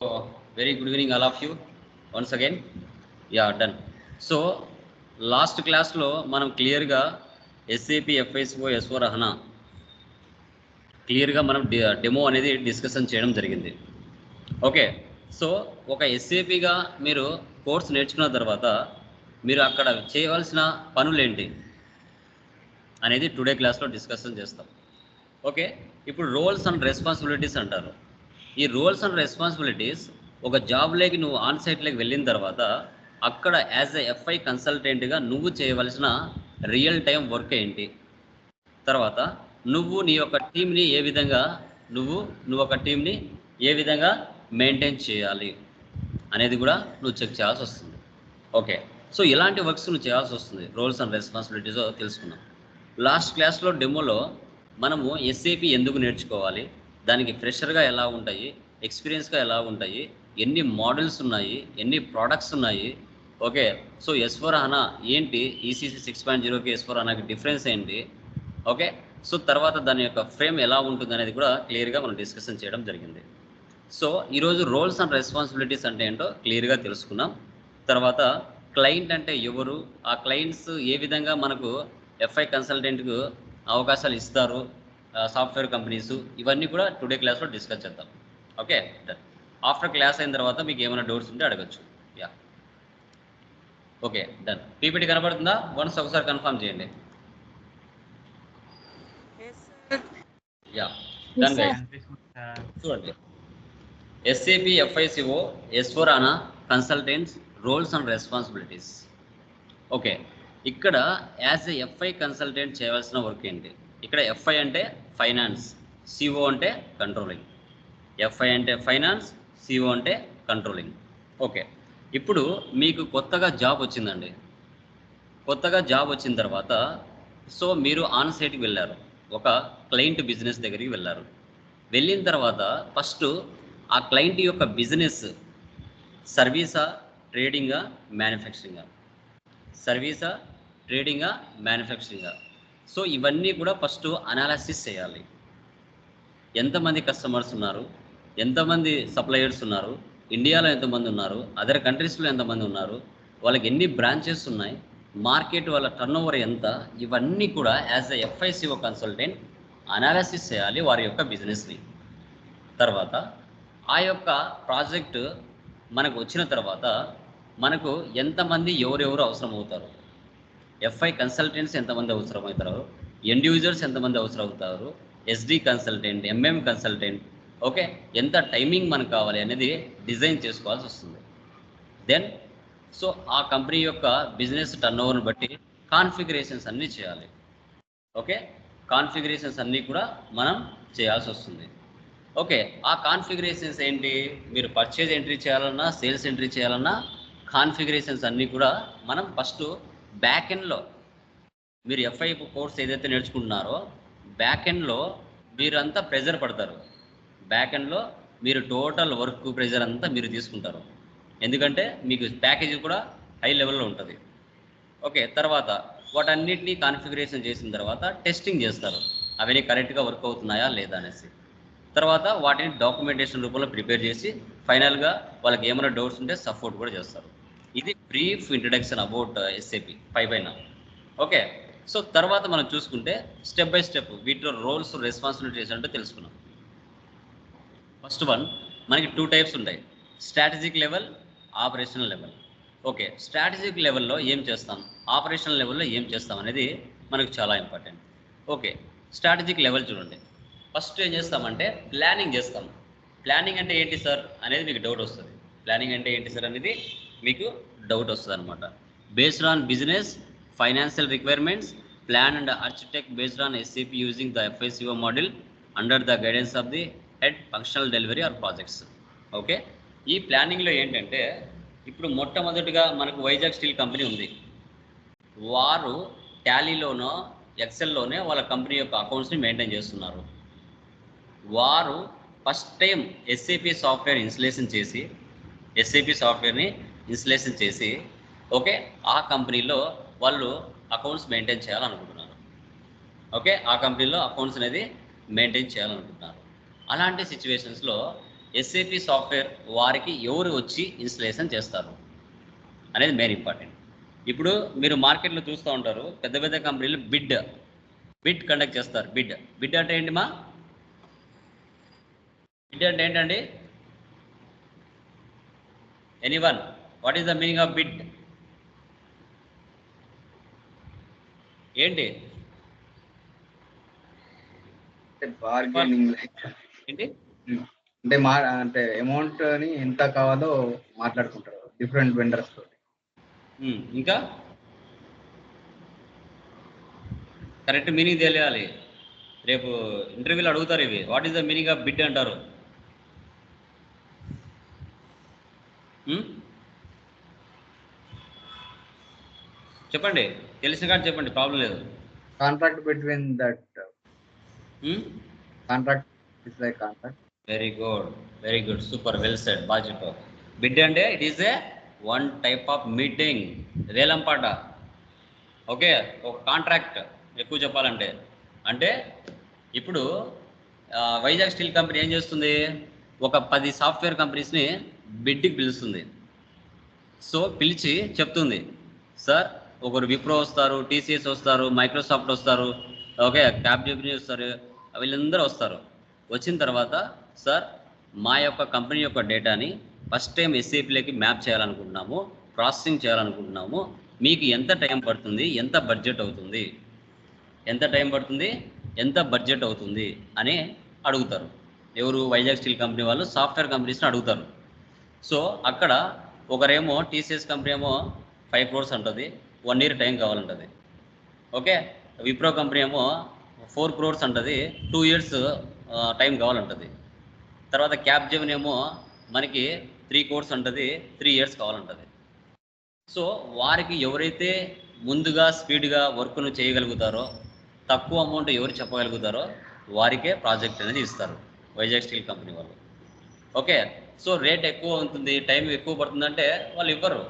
So, very good evening all of you. Once again. Yeah, done. So last క్లాస్లో మనం క్లియర్గా SAP FICO S O Rahana క్లియర్గా మనం demo అనేది డిస్కషన్ చేయడం జరిగింది. ఓకే సో ఒక ఎస్ఏపిగా మీరు కోర్స్ నేర్చుకున్న తర్వాత మీరు అక్కడ చేయవలసిన పనులేంటి అనేది టుడే క్లాస్లో డిస్కషన్ చేస్తాం. ఓకే ఇప్పుడు రోల్స్ అండ్ రెస్పాన్సిబిలిటీస్ అంటారు. ఈ రోల్స్ అండ్ రెస్పాన్సిబిలిటీస్ ఒక జాబ్లోకి నువ్వు ఆన్ సైట్లోకి వెళ్ళిన తర్వాత అక్కడ యాజ్ ఎ ఎఫ్ఐ కన్సల్టెంట్గా నువ్వు చేయవలసిన రియల్ టైం వర్క్ ఏంటి? తర్వాత నువ్వు నీ యొక్క టీంని ఏ విధంగా నువ్వు నువ్వు ఒక టీంని ఏ విధంగా మెయింటైన్ చేయాలి అనేది కూడా నువ్వు చెక్ చేయాల్సి వస్తుంది. ఓకే సో ఇలాంటి వర్క్స్ నువ్వు చేయాల్సి వస్తుంది. రోల్స్ అండ్ రెస్పాన్సిబిలిటీస్ తెలుసుకున్నాం లాస్ట్ క్లాస్లో డెమోలో మనము ఎస్ఏపి ఎందుకు నేర్చుకోవాలి? దానికి ఫ్రెషర్గా ఎలా ఉంటాయి ఎక్స్పీరియన్స్గా ఎలా ఉంటాయి ఎన్ని మోడల్స్ ఉన్నాయి ఎన్ని ప్రోడక్ట్స్ ఉన్నాయి okay. So S four HANA ఏంటి ఈసీసీ సిక్స్ పాయింట్ జీరోకి ఎస్ ఫోర్ హనాకి డిఫరెన్స్ ఏంటి ఓకే. సో తర్వాత దాని యొక్క ఫ్రేమ్ ఎలా ఉంటుంది అనేది కూడా క్లియర్గా మనం డిస్కషన్ చేయడం జరిగింది. సో ఈరోజు రోల్స్ అండ్ రెస్పాన్సిబిలిటీస్ అంటే ఏంటో క్లియర్గా తెలుసుకున్నాం. తర్వాత క్లయింట్ అంటే ఎవరు ఆ క్లయింట్స్ ఏ విధంగా మనకు ఎఫ్ఐ కన్సల్టెంట్కు అవకాశాలు ఇస్తారు సాఫ్ట్వేర్ కంపెనీస్ ఇవన్నీ కూడా టుడే క్లాస్లో డిస్కస్ చేద్దాం. ఓకే? డన్. ఆఫ్టర్ క్లాస్ అయిన తర్వాత మీకు ఏమైనా డౌట్స్ ఉంటే అడగచ్చు. యా. Okay done. పీపీటీ కనబడుతుందా? వన్స్ ఒకసారి కన్ఫర్మ్ చేయండి. యా. డన్ గైస్ చూడండి. SAP FICO S four HANA consultants roles and responsibilities okay. ఇక్కడ యాజ్ ఎ ఎఫ్ఐ కన్సల్టెంట్ చేయవలసిన వర్క్ ఏంటి? ఇక్కడ ఎఫ్ఐ అంటే ఫైనాన్స్. సిఓ అంటే కంట్రోలింగ్ ఎఫ్ఐ అంటే ఫైనాన్స్ సిఓ అంటే కంట్రోలింగ్ ఓకే ఇప్పుడు మీకు కొత్తగా జాబ్ వచ్చిందండి. కొత్తగా జాబ్ వచ్చిన తర్వాత సో మీరు ఆన్ సైట్కి వెళ్ళారు. ఒక క్లయింట్ బిజినెస్ దగ్గరికి వెళ్ళారు. వెళ్ళిన తర్వాత ఫస్ట్ ఆ క్లయింట్ యొక్క బిజినెస్ సర్వీసా ట్రేడింగా మ్యానుఫ్యాక్చరింగా సర్వీసా ట్రేడింగా మ్యానుఫ్యాక్చరింగా సో ఇవన్నీ కూడా ఫస్ట్ అనాలసిస్ చేయాలి. ఎంతమంది కస్టమర్స్ ఉన్నారు? ఎంతమంది సప్లయర్స్ ఉన్నారు? ఇండియాలో ఎంతమంది ఉన్నారు? అదర్ కంట్రీస్లో ఎంతమంది ఉన్నారు? వాళ్ళకి ఎన్ని బ్రాంచెస్ ఉన్నాయి? మార్కెట్ వాళ్ళ టర్న్ ఓవర్ ఎంత? ఇవన్నీ కూడా as a FICO consultant analysis చేయాలి వారి యొక్క బిజినెస్ని తర్వాత ఆ యొక్క ప్రాజెక్ట్ మనకు వచ్చిన తర్వాత మనకు ఎంతమంది ఎవరెవరు అవసరం అవుతారు ఎఫ్ఐ కన్సల్టెంట్స్ ఎంతమంది అవసరం అవుతారు ఎండ్ యూజర్స్ ఎంతమంది అవసరం అవుతారు SD consultant MM consultant okay ఎంత టైమింగ్ మనకు కావాలి అనేది డిజైన్ చేసుకోవాల్సి వస్తుంది. దెన్ సో ఆ కంపెనీ యొక్క బిజినెస్ టర్న్ ఓవర్ని బట్టి కాన్ఫిగరేషన్స్ అన్నీ చేయాలి. ఓకే కాన్ఫిగరేషన్స్ అన్నీ కూడా మనం చేయాల్సి వస్తుంది. ఓకే ఆ కాన్ఫిగరేషన్స్ ఏంటి? మీరు పర్చేజ్ ఎంట్రీ చేయాలన్నా సేల్స్ ఎంట్రీ చేయాలన్నా కాన్ఫిగరేషన్స్ అన్నీ కూడా మనం ఫస్ట్ బ్యాక్ ఎండ్లో మీరు ఎఫ్ఐ కోర్స్ ఏదైతే నేర్చుకుంటున్నారో బ్యాక్ ఎండ్లో మీరంతా ప్రెజర్ పడతారు. బ్యాక్ ఎండ్లో మీరు టోటల్ వర్క్ ప్రెజర్ అంతా మీరు తీసుకుంటారు. ఎందుకంటే మీకు ప్యాకేజీ కూడా హై లెవెల్లో ఉంటుంది. ఓకే తర్వాత వాటన్నిటినీ కాన్ఫిగరేషన్ చేసిన తర్వాత టెస్టింగ్ చేస్తారు. అవన్నీ కరెక్ట్గా వర్క్ అవుతున్నాయా లేదా అనేసి. తర్వాత వాటిని డాక్యుమెంటేషన్ రూపంలో ప్రిపేర్ చేసి ఫైనల్గా వాళ్ళకి ఏమైనా డౌట్స్ ఉంటే సపోర్ట్ కూడా చేస్తారు. ఇది బ్రీఫ్ ఇంట్రడక్షన్ అబౌట్ ఎస్ఏపి పై పైన ఓకే సో తర్వాత మనం చూసుకుంటే స్టెప్ బై స్టెప్ వీటిలో రోల్స్ రెస్పాన్సిబిలిటీస్ అంటే తెలుసుకున్నాం. ఫస్ట్ వన్ మనకి టూ టైప్స్ ఉంటాయి. Strategic level operational level okay strategic లెవెల్లో ఏం చేస్తాం? ఆపరేషనల్ లెవెల్లో ఏం చేస్తాం అనేది మనకు చాలా ఇంపార్టెంట్ ఓకే స్ట్రాటజిక్ లెవెల్ చూడండి. ఫస్ట్ ఏం చేస్తామంటే ప్లానింగ్ చేస్తాం. ప్లానింగ్ అంటే ఏంటి సార్ అనేది మీకు డౌట్ వస్తుంది. ప్లానింగ్ అంటే ఏంటి సార్ అనేది మీకు డౌట్ వస్తుంది అనమాట based on business financial requirements plan and architect based on SCP using the FICO model under the guidance of the head functional delivery or projects okay ఈ ప్లానింగ్లో ఏంటంటే ఇప్పుడు మొట్టమొదటిగా మనకు వైజాగ్ స్టీల్ కంపెనీ ఉంది. వారు టాలీలోనో ఎక్సెల్లోనే వాళ్ళ కంపెనీ యొక్క అకౌంట్స్ని మెయింటైన్ చేస్తున్నారు. వారు first time SAP software installation చేసి ఎస్ఏపి సాఫ్ట్వేర్ని ఇన్స్టలేషన్ చేసి ఓకే ఆ కంపెనీలో వాళ్ళు అకౌంట్స్ మెయింటైన్ చేయాలనుకుంటున్నారు. ఓకే ఆ కంపెనీలో అకౌంట్స్ అనేది మెయింటైన్ చేయాలనుకుంటున్నారు. అలాంటి సిచ్యువేషన్స్లో ఎస్ఏపి సాఫ్ట్వేర్ వారికి ఎవరు వచ్చి ఇన్స్టలేషన్ చేస్తారు అనేది మెయిన్ ఇంపార్టెంట్ ఇప్పుడు మీరు మార్కెట్లో చూస్తూ ఉంటారు పెద్ద పెద్ద కంపెనీలు బిడ్ బిడ్ కండక్ట్ చేస్తారు. బిడ్ బిడ్ అంటే ఏంటి మా? బిడ్ అంటే ఏంటండి? Anyone what is the meaning of bid ఏంటి? ఏంటి? అంటే మా అంటే అమౌంట్ అని ఎంత కావాలో మాట్లాడుకుంటారు. డిఫరెంట్ వెండర్స్ తోటి. ఉమ్, ఇంకా? కరెక్ట్ మీనింగ్ తెలియాలి. రేపు ఇంటర్వ్యూలో అడుగుతారు ఇవి. What is the meaning of bid అంటారు? చెప్పండి. తెలిసిన కాదు చెప్పండి. ప్రాబ్లం లేదు. Contract between that contract is like contract very good very good super well said బాగా చెప్పావు. బిడ్ అంటే it is a one type of meeting వేలం పాట. ఓకే ఒక కాంట్రాక్ట్ ఎక్కువ చెప్పాలంటే. అంటే ఇప్పుడు వైజాగ్ స్టీల్ కంపెనీ ఏం చేస్తుంది? ఒక పది సాఫ్ట్వేర్ కంపెనీస్ని బిడ్కి పిలుస్తుంది. సో పిలిచి చెప్తుంది. సార్ ఒకరు విప్రో వస్తారు టీసీఎస్ వస్తారు మైక్రోసాఫ్ట్ వస్తారు ఓకే క్యాబ్ జెమినీ వస్తారు వీళ్ళందరూ వస్తారు. వచ్చిన తర్వాత సార్ మా యొక్క కంపెనీ యొక్క డేటాని ఫస్ట్ టైం ఎస్ఏపీలోకి మ్యాప్ చేయాలనుకుంటున్నాము ప్రాసెసింగ్ చేయాలనుకుంటున్నాము మీకు ఎంత టైం పడుతుంది ఎంత బడ్జెట్ అవుతుంది? ఎంత టైం పడుతుంది ఎంత బడ్జెట్ అవుతుంది అని అడుగుతారు. ఎవరు వైజాగ్ స్టీల్ కంపెనీ వాళ్ళు సాఫ్ట్వేర్ కంపెనీస్ని అడుగుతారు. సో అక్కడ ఒకరేమో టీసీఎస్ కంపెనీ ఏమో ఫైవ్ క్రోర్స్ ఉంటుంది వన్ ఇయర్ టైం కావాలంటది. ఓకే? విప్రో కంపెనీ ఏమో ఫోర్ క్రోర్స్ అంటది. టూ ఇయర్స్ టైం కావాలంటది. తర్వాత క్యాబ్ జెమిన్ ఏమో మనకి త్రీ కోర్స్ అంటది త్రీ ఇయర్స్ కావాలంటది. సో వారికి ఎవరైతే ముందుగా స్పీడ్గా వర్క్ను చేయగలుగుతారో తక్కువ అమౌంట్ ఎవరు చెప్పగలుగుతారో వారికే ప్రాజెక్ట్ అనేది ఇస్తారు వైజాగ్ స్టీల్ కంపెనీ వాళ్ళు. ఓకే? సో రేట్ ఎక్కువ ఉంటుంది టైం ఎక్కువ పడుతుందంటే వాళ్ళు ఇవ్వరు.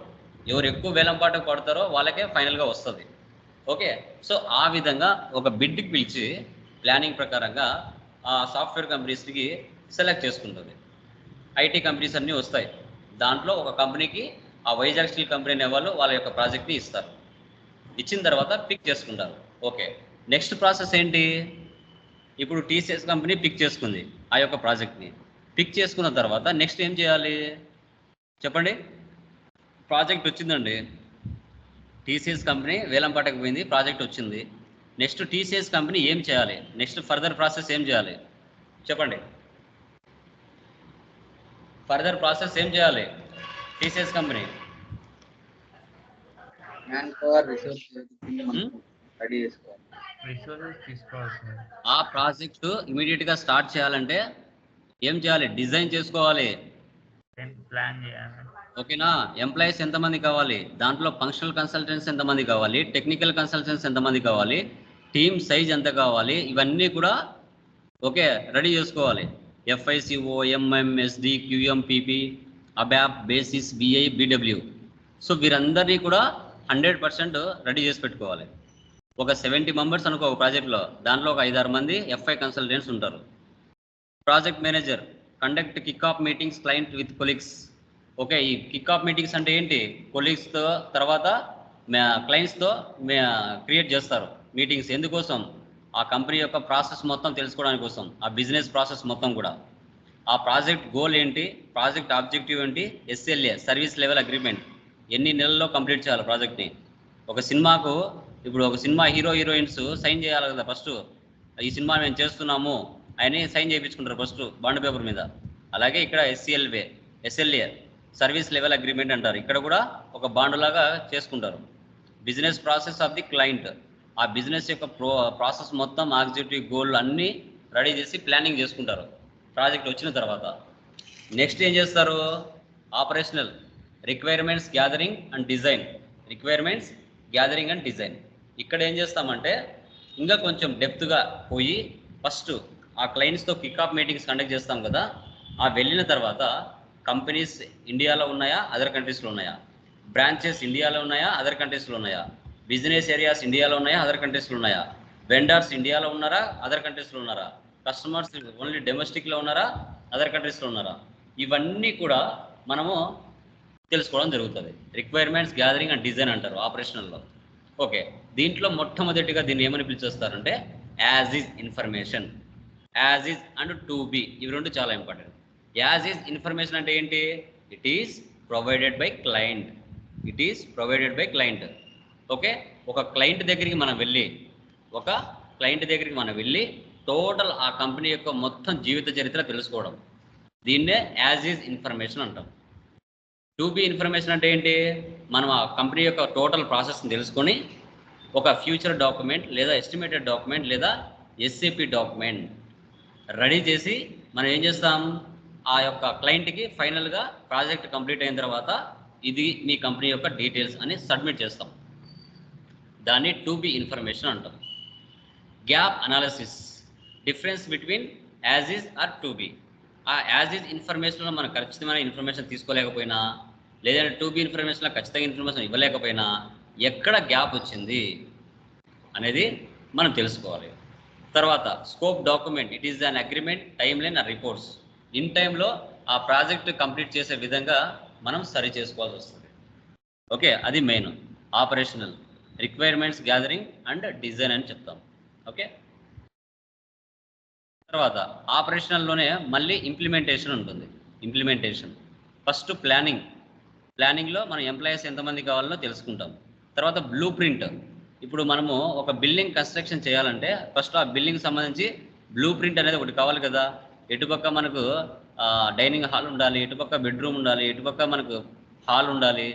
ఎవరు ఎక్కువ వేలంపాట పడతారో వాళ్ళకే ఫైనల్గా వస్తుంది. ఓకే సో ఆ విధంగా ఒక బిడ్కి పిలిచి ప్లానింగ్ ప్రకారంగా ఆ సాఫ్ట్వేర్ కంపెనీస్కి సెలెక్ట్ చేసుకుంటుంది. ఐటీ కంపెనీస్ అన్నీ వస్తాయి. దాంట్లో ఒక కంపెనీకి ఆ వైజాగ్ స్టీల్ కంపెనీ అనే వాళ్ళు వాళ్ళ యొక్క ప్రాజెక్ట్ని ఇస్తారు. ఇచ్చిన తర్వాత పిక్ చేసుకుంటారు. ఓకే నెక్స్ట్ ప్రాసెస్ ఏంటి? ఇప్పుడు టీసీఎస్ కంపెనీ పిక్ చేసుకుంది ఆ యొక్క ప్రాజెక్ట్ని పిక్ చేసుకున్న తర్వాత నెక్స్ట్ ఏం చేయాలి? చెప్పండి. ప్రాజెక్ట్ వచ్చిందండి టీసీఎస్ కంపెనీ వేలంపాటకు పోయింది ప్రాజెక్ట్ వచ్చింది నెక్స్ట్ టీసీఎస్ కంపెనీ ఏం చేయాలి? నెక్స్ట్ ఫర్దర్ ప్రాసెస్ ఏం చేయాలి? చెప్పండి. ఫర్దర్ ప్రాసెస్ ఏం చేయాలి? TCS company. Man power resource? Ready చేసుకోవాలి. రిసోర్సెస్ తీసుకోవాలి సార్. ఆ ప్రాజెక్ట్ ఇమీడియట్గా స్టార్ట్ చేయాలంటే ఏం చేయాలి? డిజైన్ చేసుకోవాలి. ప్లాన్ చేయాలి? ఓకేనా? ఎంప్లాయీస్ ఎంతమంది కావాలి? దాంట్లో ఫంక్షనల్ కన్సల్టెంట్స్ ఎంతమంది కావాలి? టెక్నికల్ కన్సల్టెంట్స్ ఎంతమంది కావాలి? టీమ్ సైజ్ ఎంత కావాలి? ఇవన్నీ కూడా ఓకే రెడీ చేసుకోవాలి. FICO MM SD QM PP ABAP basis BI BW so వీరందరినీ కూడా హండ్రెడ్ పర్సెంట్ రెడీ చేసి పెట్టుకోవాలి. ఒక సెవెంటీ మెంబర్స్ అనుకో ఒక ప్రాజెక్ట్లో. దాంట్లో ఒక ఐదారు మంది ఎఫ్ఐ కన్సల్టెంట్స్ ఉంటారు. Project manager conduct kick off meetings client with colleagues okay ఈ కిక్ ఆఫ్ మీటింగ్స్ అంటే ఏంటి? కొలీగ్స్తో తర్వాత క్లయింట్స్తో క్రియేట్ చేస్తారు. మీటింగ్స్ ఎందుకోసం? ఆ కంపెనీ యొక్క ప్రాసెస్ మొత్తం తెలుసుకోవడానికి కోసం ఆ బిజినెస్ ప్రాసెస్ మొత్తం కూడా. ఆ ప్రాజెక్ట్ గోల్ ఏంటి? ప్రాజెక్ట్ ఆబ్జెక్టివ్ ఏంటి? ఎస్ఎల్ఏ సర్వీస్ లెవెల్ అగ్రిమెంట్ ఎన్ని నెలల్లో కంప్లీట్ చేయాలి ప్రాజెక్ట్ని ఒక సినిమాకు ఇప్పుడు ఒక సినిమా హీరో హీరోయిన్స్ సైన్ చేయాలి కదా ఫస్ట్ ఈ సినిమా మేము చేస్తున్నాము అని సైన్ చేయించుకుంటారు ఫస్ట్ బాండ్ పేపర్ మీద. అలాగే ఇక్కడ ఎస్సీఎల్వే ఎస్ఎల్ఏ సర్వీస్ లెవెల్ అగ్రిమెంట్ అంటారు. ఇక్కడ కూడా ఒక బాండ్ లాగా చేసుకుంటారు. Business process of the client. ఆ బిజినెస్ యొక్క ప్రో ప్రాసెస్ మొత్తం ఆగ్జిక్యూటివ్ గోల్ అన్నీ రెడీ చేసి ప్లానింగ్ చేసుకుంటారు. ప్రాజెక్ట్ వచ్చిన తర్వాత. నెక్స్ట్ ఏం చేస్తారు? Operational requirements gathering and design. Requirements gathering and design. ఇక్కడ ఏం చేస్తామంటే ఇంకా కొంచెం డెప్త్గా పోయి ఫస్ట్ ఆ క్లయింట్స్తో కిక్ఆఫ్ మీటింగ్స్ కండక్ట్ చేస్తాం కదా. ఆ వెళ్ళిన తర్వాత కంపెనీస్ ఇండియాలో ఉన్నాయా? అదర్ కంట్రీస్లో ఉన్నాయా? బ్రాంచెస్ ఇండియాలో ఉన్నాయా? అదర్ కంట్రీస్లో ఉన్నాయా? బిజినెస్ ఏరియాస్ ఇండియాలో ఉన్నాయా? అదర్ కంట్రీస్లో ఉన్నాయా? వెండర్స్ ఇండియాలో ఉన్నారా? అదర్ కంట్రీస్లో ఉన్నారా? కస్టమర్స్ ఓన్లీ డొమెస్టిక్లో ఉన్నారా? అదర్ కంట్రీస్లో ఉన్నారా? ఇవన్నీ కూడా మనము తెలుసుకోవడం జరుగుతుంది. రిక్వైర్మెంట్స్ గ్యాదరింగ్ అండ్ డిజైన్ అంటారు ఆపరేషనల్లో. ఓకే. దీంట్లో మొట్టమొదటిగా దీన్ని ఏమని పిలిచేస్తారంటే as is information. As is and to be. ఇవి రెండు చాలా ఇంపార్టెంట్. యాజ్ ఈజ్ ఇన్ఫర్మేషన్ అంటే ఏంటి? It is provided by client it is provided by client okay ఒక క్లయింట్ దగ్గరికి మనం వెళ్ళి ఒక క్లయింట్ దగ్గరికి మనం వెళ్ళి టోటల్ ఆ కంపెనీ యొక్క మొత్తం జీవిత చరిత్ర తెలుసుకోవడం. దీన్నే యాజ్ ఈజ్ ఇన్ఫర్మేషన్ అంటాం. టు బి ఇన్ఫర్మేషన్ అంటే ఏంటి? మనం ఆ కంపెనీ యొక్క టోటల్ ప్రాసెస్ని తెలుసుకొని ఒక ఫ్యూచర్ డాక్యుమెంట్ లేదా ఎస్టిమేటెడ్ డాక్యుమెంట్ లేదా ఎస్సిపి డాక్యుమెంట్ రెడీ చేసి మనం ఏం చేస్తాం? ఆ యొక్క క్లయింట్కి ఫైనల్గా ప్రాజెక్ట్ కంప్లీట్ అయిన తర్వాత ఇది మీ కంపెనీ యొక్క డీటెయిల్స్ అని సబ్మిట్ చేస్తాం. దాన్ని టు బి ఇన్ఫర్మేషన్ అంటాం. Gap analysis difference between as is or to be ఆ యాజ్ ఈజ్ ఇన్ఫర్మేషన్లో మనం ఖచ్చితమైన ఇన్ఫర్మేషన్ తీసుకోలేకపోయినా లేదంటే టు బి ఇన్ఫర్మేషన్లో ఖచ్చితంగా ఇన్ఫర్మేషన్ ఇవ్వలేకపోయినా ఎక్కడ గ్యాప్ వచ్చింది అనేది మనం తెలుసుకోవాలి. తర్వాత scope document it is an agreement timeline or reports in టైంలో ఆ ప్రాజెక్ట్ కంప్లీట్ చేసే విధంగా మనం సరి చేసుకోవాల్సి వస్తుంది. ఓకే అది main. Operational requirements gathering and design అని చెప్తాం. ఓకే? తర్వాత ఆపరేషనల్లోనే మళ్ళీ ఇంప్లిమెంటేషన్ ఉంటుంది. ఇంప్లిమెంటేషన్. First planning. ప్లానింగ్లో మనం ఎంప్లాయీస్ ఎంతమంది కావాలో తెలుసుకుంటాం. తర్వాత బ్లూ ప్రింట్. ఇప్పుడు మనము ఒక బిల్డింగ్ కన్స్ట్రక్షన్ చేయాలంటే ఫస్ట్ ఆ బిల్డింగ్ సంబంధించి బ్లూ ప్రింట్ అనేది ఒకటి కావాలి కదా. ఎటుపక్క మనకు డైనింగ్ హాల్ ఉండాలి ఎటుపక్క బెడ్రూమ్ ఉండాలి ఎటుపక్క మనకు హాల్ ఉండాలి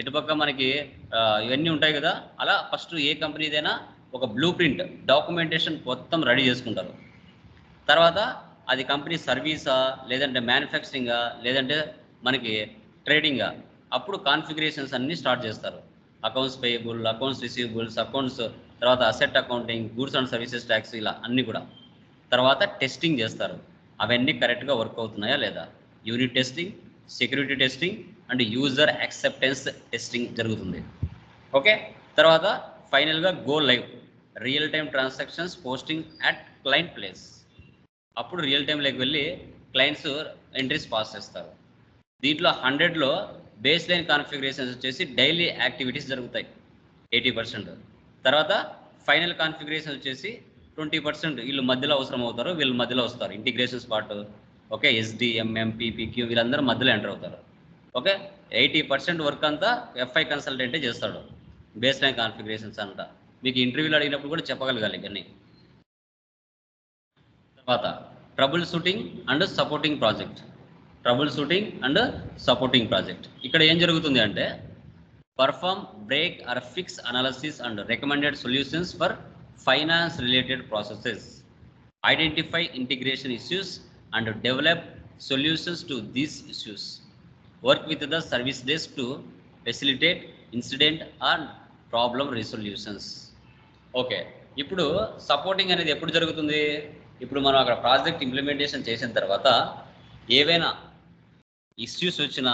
ఎటుపక్క మనకి ఇవన్నీ ఉంటాయి కదా అలా ఫస్ట్ ఏ కంపెనీదైనా ఒక బ్లూ ప్రింట్ డాక్యుమెంటేషన్ మొత్తం రెడీ చేసుకుంటారు. తర్వాత అది కంపెనీ సర్వీసా లేదంటే మ్యానుఫ్యాక్చరింగా లేదంటే మనకి ట్రేడింగా అప్పుడు కాన్ఫిగరేషన్స్ అన్నీ స్టార్ట్ చేస్తారు. Accounts payable accounts receivables accounts తర్వాత asset accounting goods and services tax ఇలా అన్నీ కూడా. తర్వాత టెస్టింగ్ చేస్తారు. అవన్నీ కరెక్ట్గా వర్క్ అవుతున్నాయా లేదా? Unit testing security testing and user acceptance testing జరుగుతుంది. ఓకే తర్వాత ఫైనల్గా go live real time transactions posting at client place అప్పుడు రియల్ టైంలోకి వెళ్ళి క్లయింట్స్ ఎంట్రీస్ పాస్ చేస్తారు. దీంట్లో హండ్రెడ్లో బేస్ లైన్ కాన్ఫిగరేషన్స్ వచ్చేసి డైలీ యాక్టివిటీస్ జరుగుతాయి ఎయిటీ పర్సెంట్ తర్వాత ఫైనల్ కాన్ఫిగరేషన్ వచ్చేసి ట్వంటీ పర్సెంట్ వీళ్ళు మధ్యలో అవసరం అవుతారు వీళ్ళు మధ్యలో వస్తారు. Integrations part okay SD MM PPQ వీళ్ళందరూ మధ్యలో ఎంటర్ అవుతారు. ఓకే ఎయిటీ పర్సెంట్ వర్క్ అంతా ఎఫ్ఐ కన్సల్టెంటే చేస్తాడు. బేస్ లైన్ కాన్ఫిగరేషన్స్ అంతా. మీకు ఇంటర్వ్యూలు అడిగినప్పుడు కూడా చెప్పగలగాలి ఇవన్నీ. తర్వాత troubleshooting and supporting project troubleshooting and supporting project ఇక్కడ ఏం జరుగుతుంది అంటే perform break or fix analysis and recommended solutions for finance related processes identify integration issues and develop solutions to these issues work with the service desk to facilitate incident and problem resolutions okay ఇప్పుడు supporting అనేది ఎప్పుడు జరుగుతుంది? ఇప్పుడు మనం అక్కడ project implementation చేసిన తర్వాత ఏవైనా ఇష్యూస్ వచ్చినా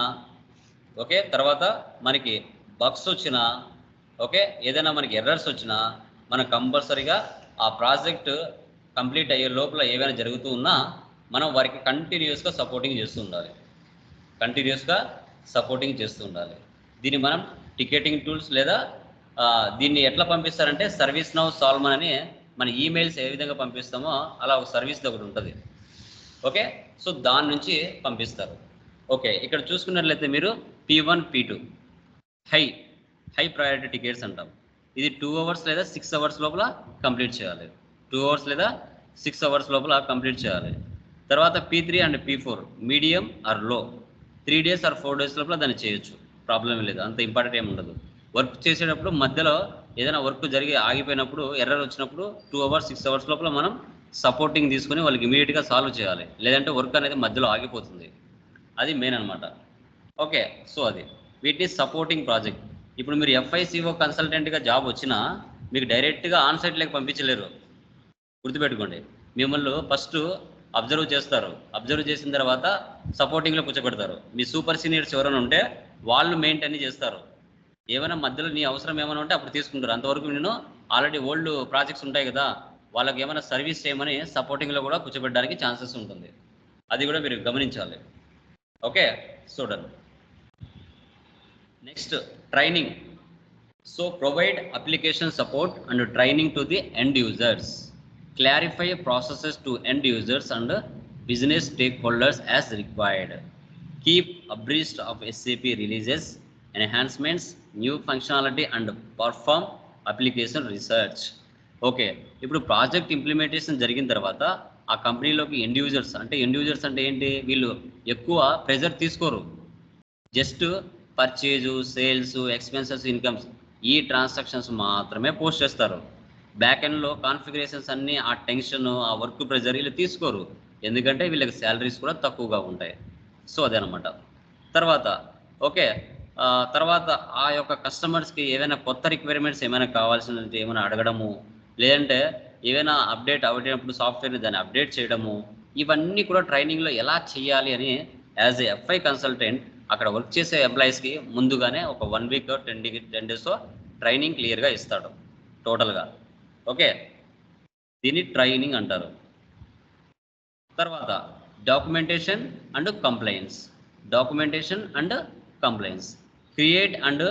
ఓకే తర్వాత మనకి బగ్స్ వచ్చినా ఓకే ఏదైనా మనకి ఎర్రర్స్ వచ్చినా మనం కంపల్సరీగా ఆ ప్రాజెక్ట్ కంప్లీట్ అయ్యే లోపల ఏవైనా జరుగుతూ ఉన్నా మనం వారికి కంటిన్యూస్గా సపోర్టింగ్ చేస్తూ ఉండాలి. కంటిన్యూస్గా సపోర్టింగ్ చేస్తూ ఉండాలి. దీన్ని మనం టికెటింగ్ టూల్స్ లేదా దీన్ని ఎట్లా పంపిస్తారంటే సర్వీస్ నౌ సాల్మన్ అని మన ఈమెయిల్స్ ఏ విధంగా పంపిస్తామో అలా ఒక సర్వీస్ ఒకటి ఉంటుంది. ఓకే? సో దాని నుంచి పంపిస్తారు. ఓకే ఇక్కడ చూసుకున్నట్లయితే మీరు P one P two. High high priority tickets అంటాం. ఇది టూ అవర్స్ లేదా సిక్స్ అవర్స్ లోపల కంప్లీట్ చేయాలి. టూ అవర్స్ లేదా సిక్స్ అవర్స్ లోపల కంప్లీట్ చేయాలి. తర్వాత P three and P four medium ఆర్లో three days or four days లోపల దాన్ని చేయొచ్చు. ప్రాబ్లం లేదు. అంత ఇంపార్టెంట్ ఏమి ఉండదు. వర్క్ చేసేటప్పుడు మధ్యలో ఏదైనా వర్క్ జరిగి ఆగిపోయినప్పుడు ఎర్రర్ వచ్చినప్పుడు టూ అవర్స్ సిక్స్ అవర్స్ లోపల మనం సపోర్టింగ్ తీసుకొని వాళ్ళకి ఇమీడియట్గా సాల్వ్ చేయాలి. లేదంటే వర్క్ అనేది మధ్యలో ఆగిపోతుంది. అది మెయిన్ అనమాట ఓకే సో అది. వీటిని సపోర్టింగ్ ప్రాజెక్ట్ ఇప్పుడు మీరు ఎఫ్ఐసిఓ కన్సల్టెంట్గా జాబ్ వచ్చినా మీకు డైరెక్ట్గా ఆన్ సైట్లోకి పంపించలేరు. గుర్తుపెట్టుకోండి. మిమ్మల్ని ఫస్ట్ అబ్జర్వ్ చేస్తారు. అబ్జర్వ్ చేసిన తర్వాత సపోర్టింగ్లో కూర్చోబెడతారు. మీ సూపర్ సీనియర్స్ ఎవరైనా ఉంటే వాళ్ళు మెయింటైన్ చేస్తారు. ఏమైనా మధ్యలో నీ అవసరం ఏమైనా ఉంటే అప్పుడు తీసుకుంటారు. అంతవరకు నేను ఆల్రెడీ ఓల్డ్ ప్రాజెక్ట్స్ ఉంటాయి కదా వాళ్ళకి ఏమైనా సర్వీస్ చేయమని సపోర్టింగ్లో కూడా కూర్చోబెట్టడానికి ఛాన్సెస్ ఉంటుంది. అది కూడా మీరు గమనించాలి. ఓకే చూడండి next training so provide application support and training to the end users clarify processes to end users and business stakeholders as required keep abreast of SCP releases enhancements new functionality and perform application research okay ఇప్పుడు project implementation జరిగిన తర్వాత ఆ కంపెనీలోకి end users అంటే end users అంటే ఏంటి? వీళ్ళు ఎక్కువ ప్రెజర్ తీసుకోరు. Just purchase sales expenses incomes ఈ ట్రాన్సాక్షన్స్ మాత్రమే పోస్ట్ చేస్తారు. బ్యాక్ ఎండ్లో కాన్ఫిగరేషన్స్ అన్నీ ఆ టెన్షన్ ఆ వర్క్ ప్రెజర్ వీళ్ళు తీసుకోరు. ఎందుకంటే వీళ్ళకి శాలరీస్ కూడా తక్కువగా ఉంటాయి. సో అదేనమాట. తర్వాత ఓకే తర్వాత ఆ యొక్క కస్టమర్స్కి ఏమైనా కొత్త రిక్వైర్మెంట్స్ ఏమైనా కావాల్సిన ఏమైనా అడగడము లేదంటే ఏమైనా అప్డేట్ అవ్వటప్పుడు సాఫ్ట్వేర్ని దాన్ని అప్డేట్ చేయడము ఇవన్నీ కూడా ట్రైనింగ్లో ఎలా చేయాలి అని యాజ్ ఏ ఎఫ్ఐ కన్సల్టెంట్ అక్కడ వర్క్ చేసే ఎంప్లాయీస్కి ముందుగానే ఒక one week ten degree ten డేస్తో ట్రైనింగ్ క్లియర్గా ఇస్తాడు టోటల్గా ఓకే దీన్ని ట్రైనింగ్ అంటారు. తర్వాత documentation and compliance documentation and compliance create and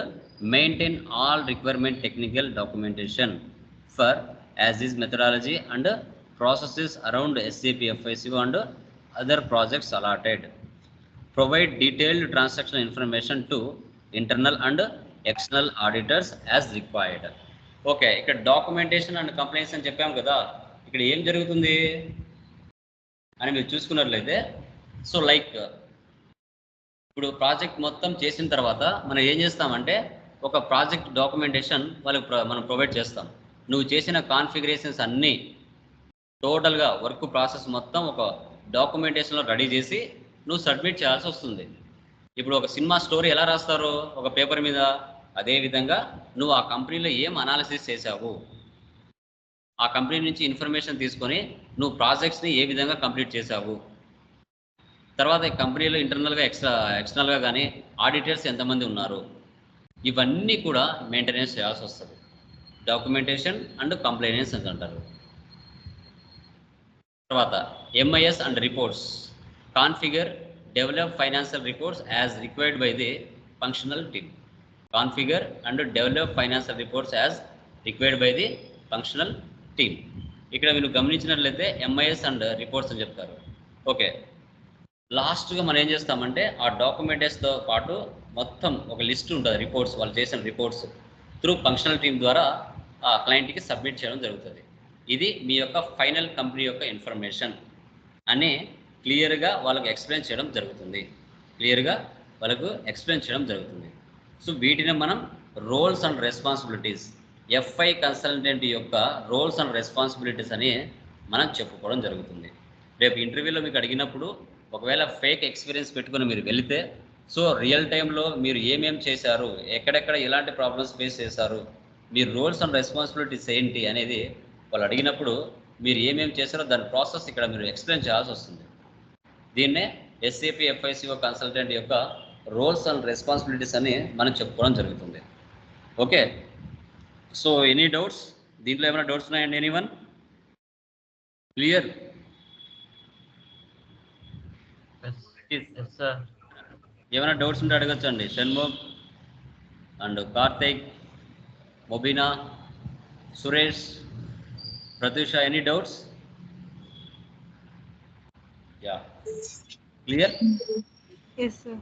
maintain all requirement technical documentation for as is methodology and processes around SAP FICO and other projects allotted provide detailed transaction information to internal and external auditors as required okay ఇక్కడ documentation and complaints అని చెప్పాం కదా ఇక్కడ ఏం జరుగుతుంది అని మీరు చూసుకున్నట్లయితే సో లైక్ ఇప్పుడు ప్రాజెక్ట్ మొత్తం చేసిన తర్వాత మనం ఏం చేస్తామంటే ఒక ప్రాజెక్ట్ డాక్యుమెంటేషన్ వాళ్ళకి మనం ప్రొవైడ్ చేస్తాం. నువ్వు చేసిన కాన్ఫిగరేషన్స్ అన్నీ టోటల్గా వర్క్ ప్రాసెస్ మొత్తం ఒక డాక్యుమెంటేషన్లో రెడీ చేసి నువ్వు సబ్మిట్ చేయాల్సి వస్తుంది. ఇప్పుడు ఒక సినిమా స్టోరీ ఎలా రాస్తారో ఒక పేపర్ మీద అదేవిధంగా నువ్వు ఆ కంపెనీలో ఏం అనాలిసిస్ చేసావు ఆ కంపెనీ నుంచి ఇన్ఫర్మేషన్ తీసుకొని నువ్వు ప్రాజెక్ట్స్ని ఏ విధంగా కంప్లీట్ చేసావు తర్వాత ఈ కంపెనీలో ఇంటర్నల్గా ఎక్స్ట్రా ఎక్స్టర్నల్గా కానీ ఆడిటర్స్ ఎంతమంది ఉన్నారు? ఇవన్నీ కూడా మెయింటెనెన్స్ చేయాల్సి వస్తుంది. డాక్యుమెంటేషన్ అండ్ కంప్లైనెన్స్ అని అంటారు. తర్వాత MIS and reports configure develop financial reports as required by the functional team configure and develop financial reports as required by the functional team ఇక్కడ మీరు గమనించినట్లయితే ఎంఐఎస్ అండ్ రిపోర్ట్స్ అని చెప్తారు. ఓకే లాస్ట్గా మనం ఏం చేస్తామంటే ఆ డాక్యుమెంటేస్తో పాటు మొత్తం ఒక లిస్ట్ ఉంటుంది రిపోర్ట్స్ వాళ్ళు చేసిన రిపోర్ట్స్ త్రూ ఫంక్షనల్ టీమ్ ద్వారా ఆ క్లయింట్కి సబ్మిట్ చేయడం జరుగుతుంది. ఇది మీ యొక్క ఫైనల్ కంపెనీ యొక్క ఇన్ఫర్మేషన్ అని క్లియర్గా వాళ్ళకు ఎక్స్ప్లెయిన్ చేయడం జరుగుతుంది. క్లియర్గా వాళ్ళకు ఎక్స్ప్లెయిన్ చేయడం జరుగుతుంది. సో వీటిని మనం roles and responsibilities FI consultant యొక్క రోల్స్ అండ్ రెస్పాన్సిబిలిటీస్ అని మనం చెప్పుకోవడం జరుగుతుంది. రేపు ఇంటర్వ్యూలో మీకు అడిగినప్పుడు ఒకవేళ ఫేక్ ఎక్స్పీరియన్స్ పెట్టుకుని మీరు వెళితే సో రియల్ టైంలో మీరు ఏమేం చేశారు ఎక్కడెక్కడ ఎలాంటి ప్రాబ్లమ్స్ ఫేస్ చేశారు మీ రోల్స్ అండ్ రెస్పాన్సిబిలిటీస్ ఏంటి అనేది వాళ్ళు అడిగినప్పుడు మీరు ఏమేమి చేశారో దాని ప్రాసెస్ ఇక్కడ మీరు ఎక్స్ప్లెయిన్ చేయాల్సి వస్తుంది. దీన్నే ఎస్ఏపి ఎఫ్ఐసిఓ కన్సల్టెంట్ యొక్క రోల్స్ అండ్ రెస్పాన్సిబిలిటీస్ అని మనం చెప్పుకోవడం జరుగుతుంది. ఓకే సో ఎనీ డౌట్స్ దీంట్లో ఏమైనా డౌట్స్ ఉన్నాయండి ఎనీ వన్ క్లియర్ ఏమైనా డౌట్స్ ఉంటే అడగచ్చండి. Shanmukh and Karthik Mobina Suresh Pratyusha any doubts yeah Clear? Yes, sir.